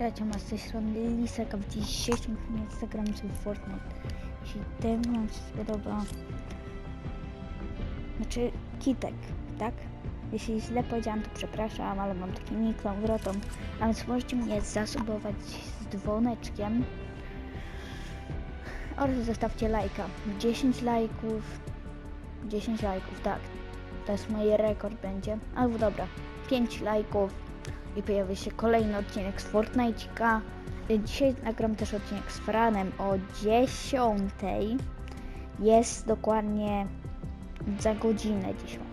Cześć, ma z tej strony Lisek, a w dzisiejszym filmie zagramy sobie Fortnite. Jeśli ten wam się spodoba... Znaczy, Kitek, tak? Jeśli źle powiedziałam, to przepraszam, ale mam taki nick tą wrotą. A więc możecie mnie zasubować z dzwoneczkiem. Oraz zostawcie lajka. 10 lajków. 10 lajków, tak. To jest mój rekord będzie. Albo dobra, 5 lajków i pojawi się kolejny odcinek z Fortnite'ika. Y, Dzisiaj nagram też odcinek z Franem o 10. Jest dokładnie za godzinę 10.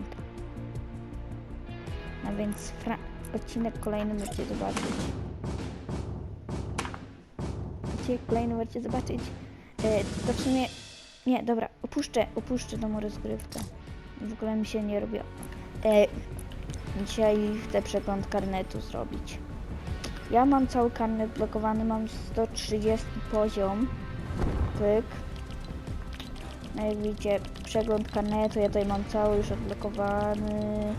A więc Fra odcinek kolejny możecie zobaczyć. Odcinek kolejny możecie zobaczyć. Y, to w sumie... Nie, dobra, opuszczę, opuszczę tą rozgrywkę. W ogóle mi się nie robiło. E, Dzisiaj chcę przegląd karnetu zrobić. Ja mam cały karnet blokowany, mam 130 poziom. Pyk. No jak widzicie, przegląd karnetu, ja tutaj mam cały już odblokowany.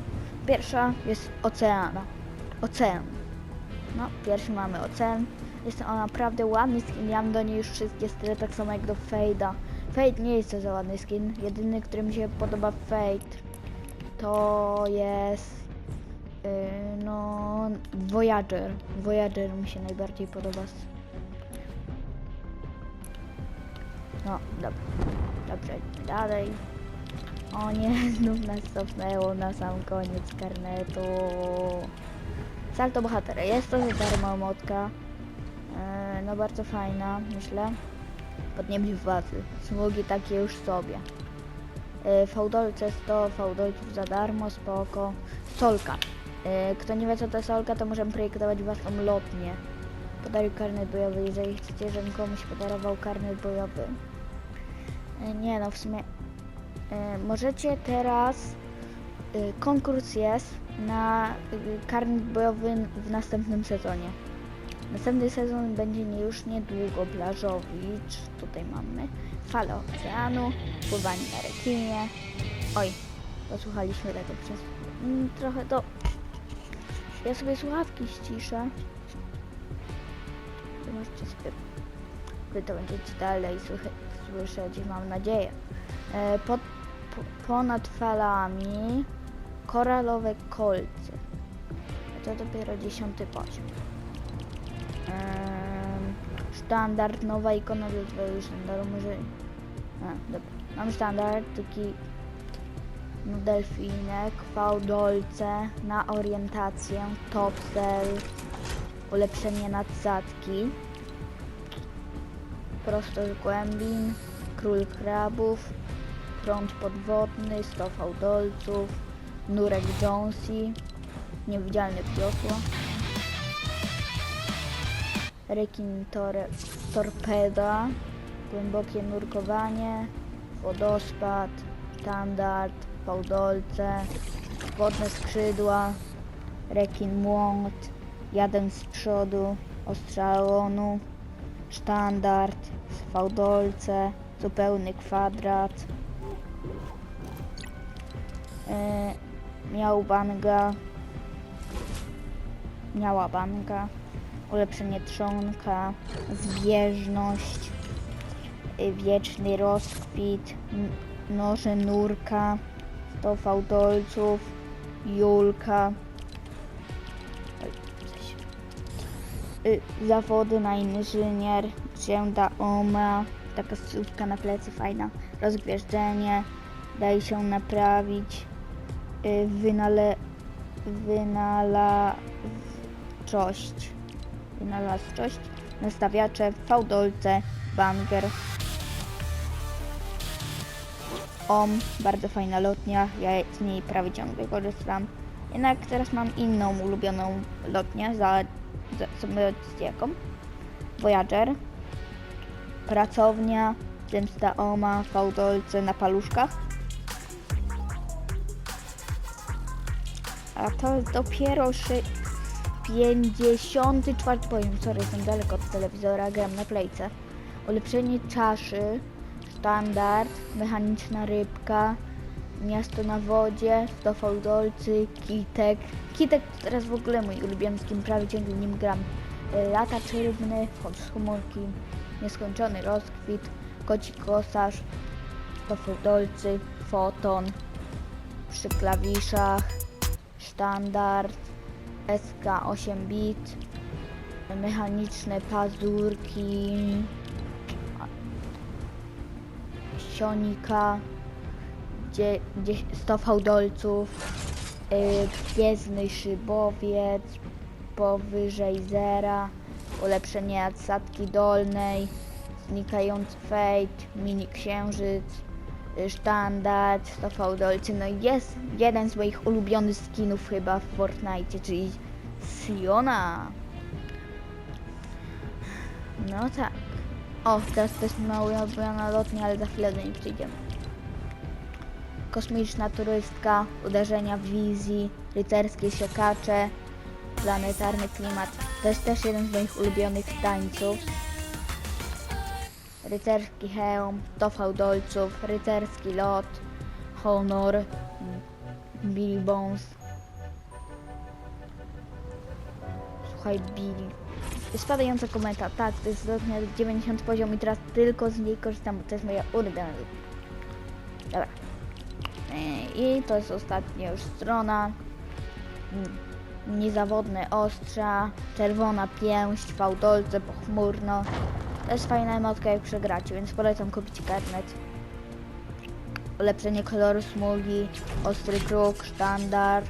Pierwsza jest oceana. Ocean. No, pierwszy mamy ocean. Jest on naprawdę ładny skin, ja mam do niej już wszystkie style, tak samo jak do Fade'a. Fade nie jest to za ładny skin, jedyny, który mi się podoba Fade to jest no, Voyager. Voyager mi się najbardziej podoba. No, dobra. Dobrze, dalej. O nie, znów nas cofnęło na sam koniec karnetu. Salto bohatera. Jest to za darmo motka. Yy, no bardzo fajna, myślę. Podniebić wazy. Smugi takie już sobie. Yy, Fałdolce 100, fałdolców za darmo, spoko. Solka. E, Kto nie wie co to solka, to możemy projektować własną lotnię. Podaruj karnet bojowy, jeżeli chcecie, żebym komuś podarował karnet bojowy. E, Nie no, w sumie e, możecie teraz konkurs jest na karnet bojowy w następnym sezonie. Następny sezon będzie już niedługo plażowicz, tutaj mamy fale oceanu, pływanie na rekinie. Oj, posłuchaliśmy tego przez mm, trochę to ja sobie słuchawki ściszę. To możecie sobie... Wy to będziecie dalej słyszeć, mam nadzieję. E, pod, po, ponad falami koralowe kolce. To dopiero dziesiąty poziom. Em, Standard, nowa ikona rozwoju standardu, może... A, dobra. Mam standard, taki delfinek, fałdolce, na orientację, topsel, ulepszenie nadzatki, prosto z głębin, król krabów, prąd podwodny, 100 fałdolców, nurek Jonesy, niewidzialne wiosło, rekin tore, torpeda, głębokie nurkowanie, wodospad, standard, fałdolce, wodne skrzydła, rekin młot, jadę z przodu, ostrzelonu, sztandard, fałdolce, zupełny kwadrat, e, miał banga, miała banga, ulepszenie trzonka, zbieżność, wieczny rozkwit, noże nurka, 100 fałdolców, Julka. Y, zawody na inżynier, Zięda Oma, taka słówka na plecy fajna, rozgwieżdżenie, daje się naprawić, y, wynale, wynalazczość, wynalazczość, nastawiacze, fałdolce, banger, OM, bardzo fajna lotnia, ja z niej prawie ciągle korzystam. Jednak teraz mam inną ulubioną lotnię, za, za sobie jaką? Voyager, pracownia, zemsta OMA, fałdolce na paluszkach. A to dopiero szy... 54 poziom, sorry, jestem daleko od telewizora, gram na playce. Ulepszenie czaszy, standard, mechaniczna rybka, miasto na wodzie, 100 fałdolcy, kitek. Kitek to teraz w ogóle mój ulubiony prawie ciągle nim gram. y, latacz rybny, chod z chmurki, nieskończony rozkwit, koci kosarz, kofodolcy, foton, przy klawiszach, sztandard, SK 8 bit, mechaniczne pazurki, sionika, gdzie, gdzie 100 fałdolców, yy, gwiezdny szybowiec, powyżej zera, ulepszenie odsadki dolnej, znikający fate, mini księżyc, y, sztandard, 100 fałdolcy, no i jest jeden z moich ulubionych skinów chyba w Fortnite, czyli Siona. No tak. O, teraz to jest moja ulubiona lotnia, ale za chwilę do niej przyjdziemy. Kosmiczna turystka, uderzenia w wizji, rycerskie siekacze, planetarny klimat. To jest też jeden z moich ulubionych tańców. Rycerski hełm, to fałdolców, rycerski lot, honor, Billy Bones. Słuchaj, Billy. Spadająca kometa, tak, to jest lotnia 90 poziom i teraz tylko z niej korzystam, bo to jest moja ulubiona. Dobra. Yy, I to jest ostatnia już strona. Mm, Niezawodne ostrza, czerwona pięść, fałdolce, pochmurno. To jest fajna emotka jak przegracie, więc polecam kupić karnet. Ulepszenie koloru smugi, ostry kruk, sztandar,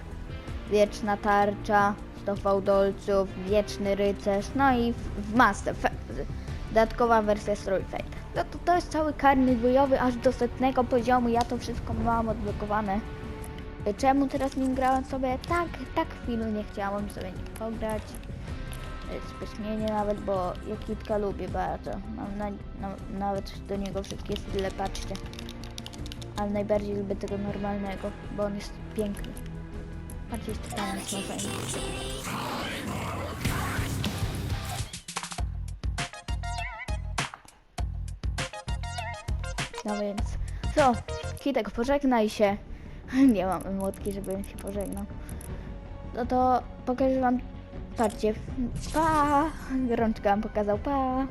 wieczna tarcza, 100 fałdolców, wieczny rycerz, no i w, fe, dodatkowa wersja Strój Fate. No to, to jest cały karny bojowy aż do setnego poziomu, ja to wszystko mam odblokowane. Czemu teraz nim grałem sobie? Tak, tak chwilu nie chciałam sobie nim pograć. Spysznienie nawet, bo ja kitka lubię bardzo. Mam na, na, nawet do niego wszystkie style, patrzcie. Ale najbardziej lubię tego normalnego, bo on jest piękny. No więc, co? Kitek, pożegnaj się. Nie mam emotki, żebym się pożegnał. No to pokażę wam. Patrzcie. Pa! Rączka wam pokazał. Pa!